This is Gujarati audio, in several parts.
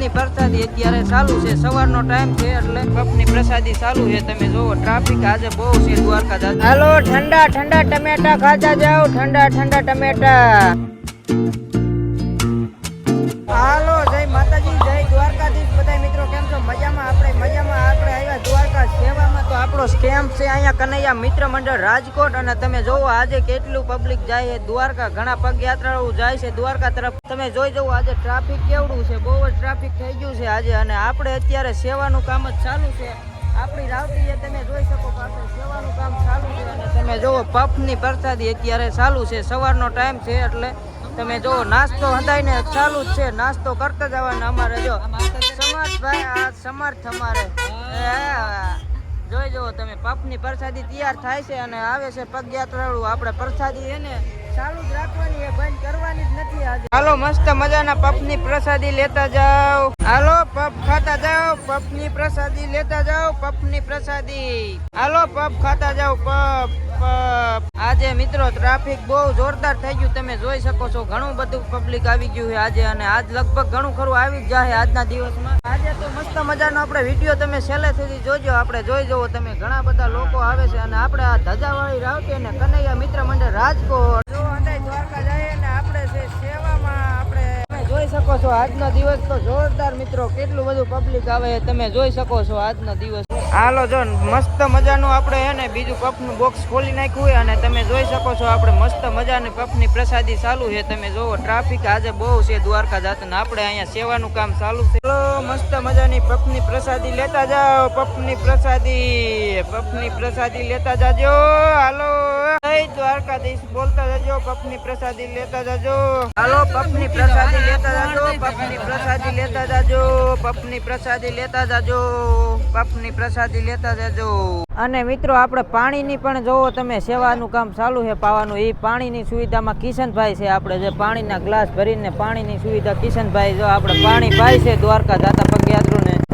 પફની પ્રસાદી અત્યારે ચાલુ છે. સવારનો ટાઈમ છે એટલે કપની પ્રસાદી ચાલુ છે. તમે જોવો ટ્રાફિક આજે બહુ છે દ્વારકા હાલો ઠંડા ઠંડા ટમેટા ખાતા જાઓ. ઠંડા ઠંડા ટમેટા. આપણો સ્ટેમ્પ છે. અહીંયા કનૈયા મિત્ર મંડળ, રાજકોટ અને તમે જોવો આજે કેટલું પબ્લિક જાય છે. દ્વારકા ઘણા પગયાત્રાળુ જાય છે દ્વારકા તરફ. તમે જોઈ જવું આજે ટ્રાફિક કેવડું છે. બહુ જ ટ્રાફિક થઈ ગયું છે આજે અને આપણે અત્યારે સેવાનું કામ જ ચાલુ છે. આપણી રાવટીએ તમે જોઈ શકો પાસે સેવાનું કામ ચાલુ છે અને તમે જોવો પફની પ્રસાદી અત્યારે ચાલુ છે. સવારનો ટાઈમ છે એટલે તમે જો નાસ્તો હંધાઈને ચાલુ જ છે. નાસ્તો કરતા જવાના અમારે જો. સમર્થભાઈ આ સમર્થ અમારે. જોઈ જુઓ, તમે પફની પ્રસાદી તૈયાર થાય છે અને આવે છે પગયાત્રાળુ. આપણે પ્રસાદી એને હાલો, મસ્ત મજાના પફની પ્રસાદી લેતા જાઓ. હાલો, પપ ખાતા જાઓ પફની પ્રસાદી લેતા જાઓ પફની પ્રસાદી. હાલો, પપ ખાતા જાઓ, પપ આજે મિત્રો ટ્રાફિક બહુ જોરદાર થઈ ગયું, તમે જોઈ શકો છો, ઘણું બધું પબ્લિક આવી ગયું છે આજે, અને આજ લગભગ ઘણું ખરું આવી જ જાય આજના દિવસમાં. આજે તો મસ્ત મજાનો આપણે વીડિયો તમે છેલ્લે સુધી જોજો, આપણે જોઈ જવો, તમે ઘણા બધા લોકો આવે છે, અને આપણે આ ધજાવાળી રાવટી અને કનૈયા મિત્ર મંડળ રાજકોટ. દ્વારકા જઈએ ને આપણે છે સેવામાં આપણે જોઈ શકો છો આજનો દિવસ તો જોરદાર મિત્રો, કેટલું બધું પબ્લિક આવે તમે જોઈ શકો છો આજનો દિવસ. હાલો જો, મસ્ત મજાનું આપણે હે ને બીજું કપનું બોક્સ ખોલી નાખ્યું હોય અને તમે જોઈ શકો છો આપણે મસ્ત મજાની પફની પ્રસાદી ચાલુ છે. તમે જોવો ટ્રાફિક આજે બહુ છે દ્વારકા જાત ને આપણે અહીંયા સેવાનું કામ ચાલુ છે. મસ્ત મજાની પપની પ્રસાદી લેતા જાઓ, પપની પ્રસાદી પપની પ્રસાદી લેતા જાજો. હાલો. જય દ્વારકાધીશ બોલતા જજો, પપની પ્રસાદી લેતા જાજો. હાલો, પપની પ્રસાદી લેતા જજો, પપની પ્રસાદી લેતા જજો, પપની પ્રસાદી લેતા જજો, પપની પ્રસાદી લેતા જજો. અને મિત્રો, આપણે પાણીની પણ જોવો તમે, સેવાનું કામ ચાલુ છે પાવાનું. એ પાણીની સુવિધામાં કિશનભાઈ છે આપણે, જે પાણીના ગ્લાસ ભરીને પાણીની સુવિધા કિશનભાઈ, જો આપણે પાણી પાય છે દ્વારકા જાતા પગયાત્રુને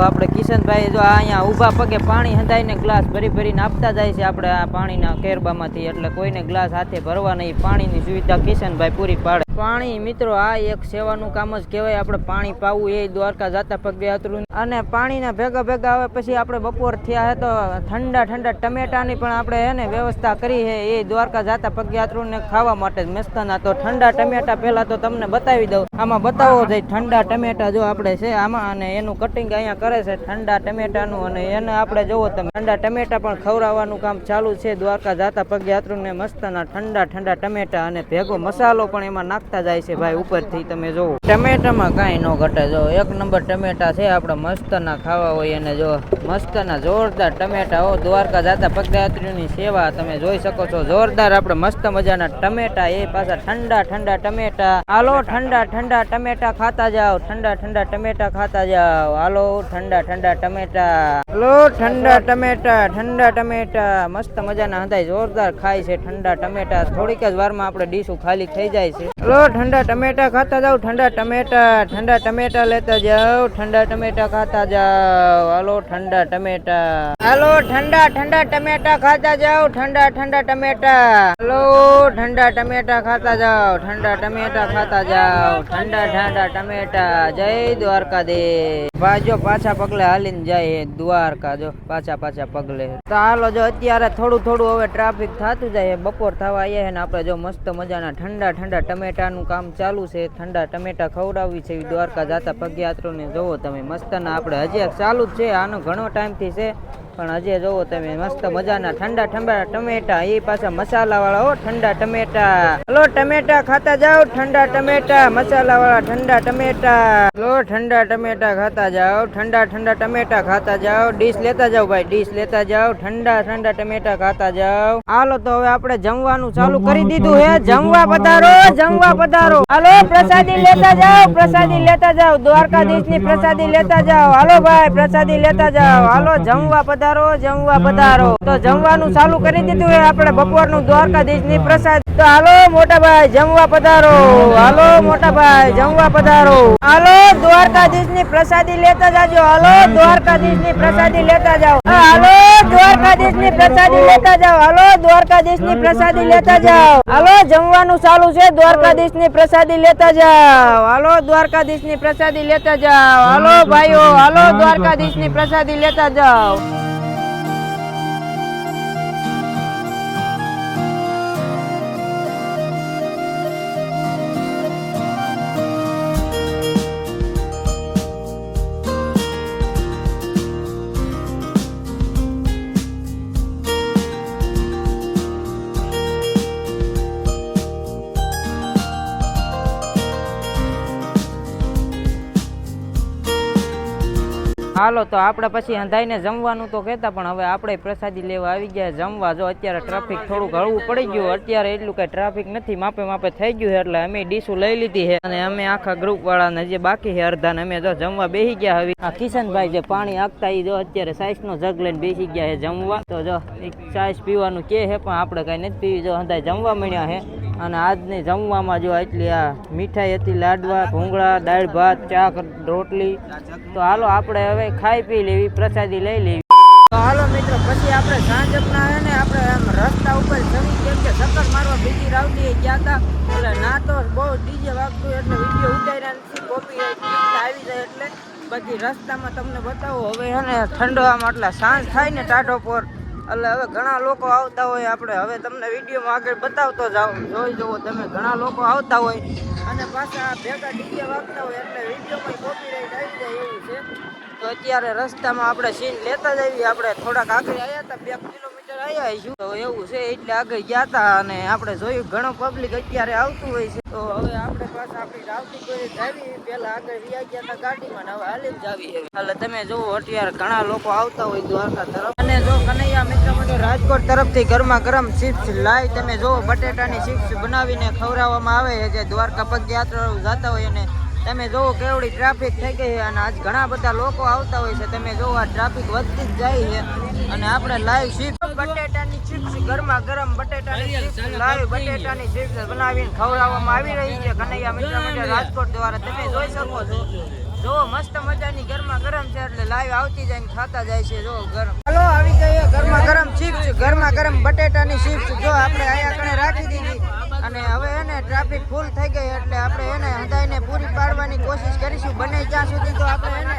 તો આપણે કિશનભાઈ જો અહીંયા ઊભા પગે પાણી હંધાઈને ગ્લાસ ભરી ભરીને આપતા જાય છે આપણે આ પાણીના કેરબામાંથી, એટલે કોઈને ગ્લાસ હાથે ભરવા નહીં, પાણીની સુવિધા કિશનભાઈ પૂરી પાડે. પાણી, મિત્રો, આ એક સેવાનું કામ જ કહેવાય. આપણે પાણી પાવું એ દ્વારકા જાતા પગયાત્રુ અને પાણીના ભેગા ભેગા આવે પછી આપણે બપોર થયા હે તો ઠંડા ઠંડા ટમેટાની પણ આપણે હે ને વ્યવસ્થા કરી છે એ દ્વારકા જાતા પગયાત્રુને ખાવા માટે મસ્તાના તો ઠંડા ટમેટા પહેલાં તો તમને બતાવી દઉં. આમાં બતાવો જઈ ઠંડા ટમેટા જો આપણે છે આમાં. અને એનું કટિંગ અહીંયા કરે છે ઠંડા ટમેટાનું. અને એને આપણે જોવો તમે. ઠંડા ટમેટા પણ ખવડાવવાનું કામ ચાલુ છે. દ્વારકા જાતા પગયાત્રુને મસ્તના ઠંડા ઠંડા ટમેટા અને ભેગો મસાલો પણ એમાં નાખતા જાય છે ભાઈ ઉપરથી તમે જોવો ટમેટામાં કાંઈ ન ઘટે. જો એક નંબર ટમેટા છે, આપણે મસ્તના ખાવા હોય અને જો મસ્તના જોરદાર ટમેટા હો, દ્વારકા જતા પગયાત્રીની સેવા તમે જોઈ શકો છો. જોરદાર આપણે મસ્ત મજાના ટમેટા, એ પાછા ઠંડા ઠંડા ટમેટા. હાલો, ઠંડા ઠંડા ટમેટા ખાતા જાઓ, ઠંડા ઠંડા ટમેટા ખાતા જાઓ. હાલો, ઠંડા ઠંડા ટમેટા. હાલો, ઠંડા ટમેટા ઠંડા ટમેટા. મસ્ત મજાના હંધાય જોરદાર ખાય છે ઠંડા ટમેટા. થોડીક જ વારમાં આપણે ડીશું ખાલી થઈ જાય છે. હાલો ઠંડા ટમેટા ખાતા જાઓ, ઠંડા ટમેટા ઠંડા ટમેટા લેતા જાઓ, ઠંડા ટમેટા ખાતા જાઓ. હાલો, ઠંડા ટમેટા. હાલો, ઠંડા ઠંડા ટમેટા ખાતા જાઓ, ઠંડા ઠંડા ટમેટા. હાલો, ઠંડા ટમેટા ખાતા જાઓ, ઠંડા ટમેટા ખાતા જાઓ, ઠંડા ઠંડા ટમેટા. જય દ્વારકા દે ભાઈ જો પાછા પગલે હાલીને જાય દ્વારકા, જો, પાછા પાછા પગલે. તો હાલો, જો, અત્યારે થોડું થોડું હવે ટ્રાફિક થતું જાય બપોર થવા આવ્યા છે ને આપણે જો મસ્ત મજાના ઠંડા ઠંડા ટમેટાનું કામ ચાલુ છે. ઠંડા ટમેટા ખવડાવવી છે. દ્વારકા જાતા પગયાત્રોને જોવો તમે. મસ્તના આપણે હજી ચાલુ જ છે. આનો ઘણો ટાઈમથી છે. પણ હજી જોવો તમે મસ્ત મજાના ઠંડા ઠંડા ટમેટા એ પાછા મસાલા વાળા ઠંડા ટમેટા. હલો, ટમેટા ખાતા જાઓ, ઠંડા ટમેટા મસાલા વાળા ઠંડા ટમેટા. લો ઠંડા ટમેટા ખાતા જાઓ, ઠંડા ઠંડા ટમેટા ખાતા જાઓ. ડીશ લેતા જાઓ ભાઈ, ડીશ લેતા જાઓ. ઠંડા ઠંડા ટમેટા ખાતા જાઓ. હાલો, તો હવે આપણે જમવાનું ચાલુ કરી દીધું હે. જમવા પધારો જમવા પધારો. હાલો, પ્રસાદી લેતા જાઓ, પ્રસાદી લેતા જાઓ. દ્વારકાધીશની પ્રસાદી લેતા જાઓ. હાલો, ભાઈ, પ્રસાદી લેતા જાઓ. હાલો, જમવા પધારો. જમવા પધારો. તો જમવાનું ચાલુ કરી દીધું હોય આપણે બપોરનું દ્વારકાધીશની પ્રસાદ. તો હાલો મોટા ભાઈ જમવા પધારો. હાલો મોટા ભાઈ જમવા પધારો. હાલો દ્વારકાધીશની પ્રસાદી લેતા જાજો. હાલો દ્વારકાધીશની પ્રસાદી લેતા જાઓ. હાલો દ્વારકાધીશની પ્રસાદી લેતા જાઓ. હાલો દ્વારકાધીશની પ્રસાદી લેતા જાઓ. હાલો જમવાનું ચાલુ છે. દ્વારકાધીશની પ્રસાદી લેતા જાઓ. હાલો દ્વારકાધીશની પ્રસાદી લેતા જાઓ. હાલો ભાઈઓ, હાલો દ્વારકાધીશની પ્રસાદી લેતા જાઓ. હાલો, તો આપણે પછી અંધાઈને જમવાનું તો કહેતા, પણ હવે આપણે પ્રસાદી લેવા આવી ગયા, જમવા જો અત્યારે ટ્રાફિક થોડુંક હળવું પડી ગયું, અત્યારે એટલું કઈ ટ્રાફિક નથી, માપે માપે થઈ ગયું એટલે અમે ડીશું લઈ લીધી છે. અને અમે આખા ગ્રુપ વાળાને જે બાકી છે અડધા અમે જો જમવા બેસી ગયા હવે. આ કિશનભાઈ જે પાણી આપતા એ જો અત્યારે સાઈસ નો જગ લઈને બેસી ગયા છે જમવા. તો જો સાઈસ પીવાનું કે છે, પણ આપણે કઈ નથી પીવી, જો અંધાઈ જમવા મળ્યા છે. અને આજની જમવામાં જો એટલી આ મીઠાઈ હતી લાડવા ભૂંગળા દાળ ભાત ચા રોટલી, તો હાલો આપણે હવે ખાઈ પી લેવી, પ્રસાદી લઈ લેવી. તો હાલો મિત્રો, પછી આપણે સાંજપના હે ને, આપણે આમ રસ્તા ઉપર જમી કેમ કે ચક્કર મારવા બીજી રાવતી ગયા હતા એટલે ના તો બહુ ડીજે વાગતું એટલે વીડિયો ઉતાર્યા નથી, કોપી આવી જાય એટલે. પછી રસ્તામાં તમને બતાવો, હવે હે ને ઠંડવામાં એટલે સાંજ થાય ને ટાઢો પર. એટલે હવે ઘણા લોકો આવતા હોય આપણે હવે તમને વિડીયોમાં આગળ બતાવતો જાઓ જોઈ જુઓ તમે, ઘણા લોકો આવતા હોય અને પાછા ભેગા ડીજે વાગતા હોય એટલે વિડીયોમાં કોપીરાઈટ આવી જાય એવું છે. તો અત્યારે રસ્તામાં આપણે સીન લેતા જ આવીએ. આપણે થોડાક આગળ આવ્યા હતા, બે કિલોમીટર આવ્યા છું તો એવું છે, એટલે આગળ ગયા હતા અને આપણે જોયું ઘણો પબ્લિક અત્યારે આવતું હોય છે. તો હવે આપણે પાછા આપણી રાવતી કોઈ જાવી પેલા આગળ વ્યા ગયા હતા ગાડીમાં હવે હાલી જાવી એટલે તમે જુઓ, અત્યારે ઘણા લોકો આવતા હોય દ્વારકા તરફ. અને જો કનૈયા મિત્ર મંડળ રાજકોટ તરફથી ગરમા ગરમ ચિપ્સ લાઈ તમે જોવો બટેટાની ચિપ્સ બનાવીને ખવડાવવામાં આવે છે. જે દ્વારકા પગયાત્રા જતા હોય અને તમે જોવો કેવડી ટ્રાફિક થઈ ગઈ છે અને આજ ઘણા બધા લોકો આવતા હોય છે. તમે જોવો આ ટ્રાફિક વધતી જ જાય છે. અને આપણે લાઈવ ચિપ્સ બટેટાની ચિપ્સ ગરમા ગરમ બટેટાની ચિપ્સ લાઈવ બટેટાની ચિપ્સ બનાવીને ખવડાવવામાં આવી રહી છે. કનૈયા મિત્ર મંડળ રાજકોટ દ્વારા. તમે જોઈ શકો છો. જો મસ્ત મજાની ગરમા ગરમ છે એટલે લાઈવ આવતી જાય ને ખાતા જાય છે જો ગરમ. હલો આવી ગઈ ગરમા ગરમ ચિપ્સ ગરમા ગરમ બટેટાની ચિપ્સ જો આપણે અહીંયા કણે રાખી દીધી. અને હવે એને ટ્રાફિક ફૂલ થઈ ગઈ એટલે આપણે એને હદાઈને પૂરી પાડવાની કોશિશ કરીશું. બને ત્યાં સુધી તો આપણે એને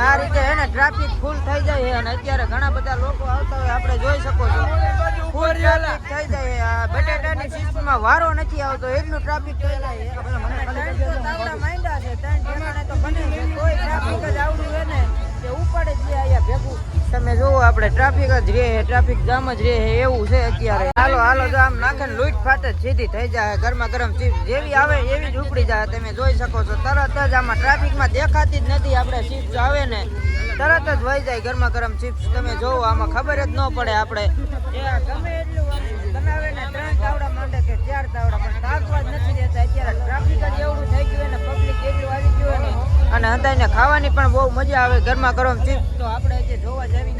આ રીતે એને ટ્રાફિક ફૂલ થઈ જાય છે અને અત્યારે ઘણા બધા લોકો આવતા હોય આપણે જોઈ શકો છો. ફૂલ ટ્રાફિક થઈ જાય આ બટેટાની ચિપ્સમાં વારો નથી આવતો એટલું ટ્રાફિક થઈ જાય. છે. ત્રણ તો માંડ્યા છે ઠેકાણે તો બને કોઈ ટ્રાફિક જ આવડું હોય ને કે ઉપાડે જ અહીંયા ભેગું. તમે જોવો આપણે ટ્રાફિક જ રહે ટ્રાફિક જામ જ રહે એવું છે અત્યારે. હાલો હાલો તો આમ નાખે લૂંટ ફાટે જ સીધી થઈ જાય, ગરમા ગરમ ચીપ્સ જેવી આવે એવી જ ઉપડી જાય, તમે જોઈ શકો છો. તરત જ આમાં ટ્રાફિકમાં દેખાતી જ નથી, આપણે ચીપ્સ આવે ને, તરત જ વહી જાય ગરમા ગરમ ચીપ્સ તમે જોવો આમાં ખબર જ ન પડે આપણે. ગમે એટલું બનાવે ને, ત્રણ તાવડા માંડે કે ને અને અંદાજને ખાવાની પણ બહુ મજા આવે ગરમા ગરમ ચીપ્સ તો આપણે જે જોવા જેવી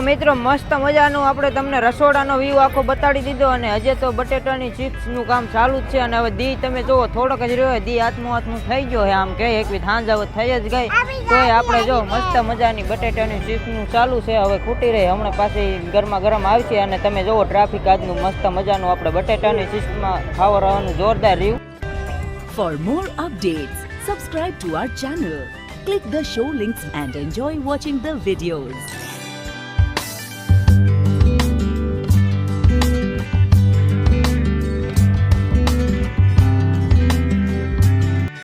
મિત્રો મસ્ત મજાનું આપણે તમને રસોડાનો વ્યૂ આખો બતાડી દીધો અને હજે તો બટેટાની ચિપ્સનું કામ ચાલુ જ છે અને હવે દી તમે જુઓ થોડોક જ રહ્યો દી હાથમાં હાથમાં થઈ ગયો હે આમ કે એક સાંજ હવે થઈ જ ગઈ. તોય આપણે જો મસ્ત મજાની બટેટાની ચિપ્સનું ચાલુ છે હવે ખૂટી રહી હમણાં પાછી ગરમા ગરમ આવશે અને તમે જુઓ ટ્રાફિક આજનું મસ્ત મજાનું આપણે બટેટાની ચિપ્સમાં ખાવા રહેવાનું જોરદાર રહ્યું. For more updates, subscribe to our channel, click the show links and enjoy watching the videos.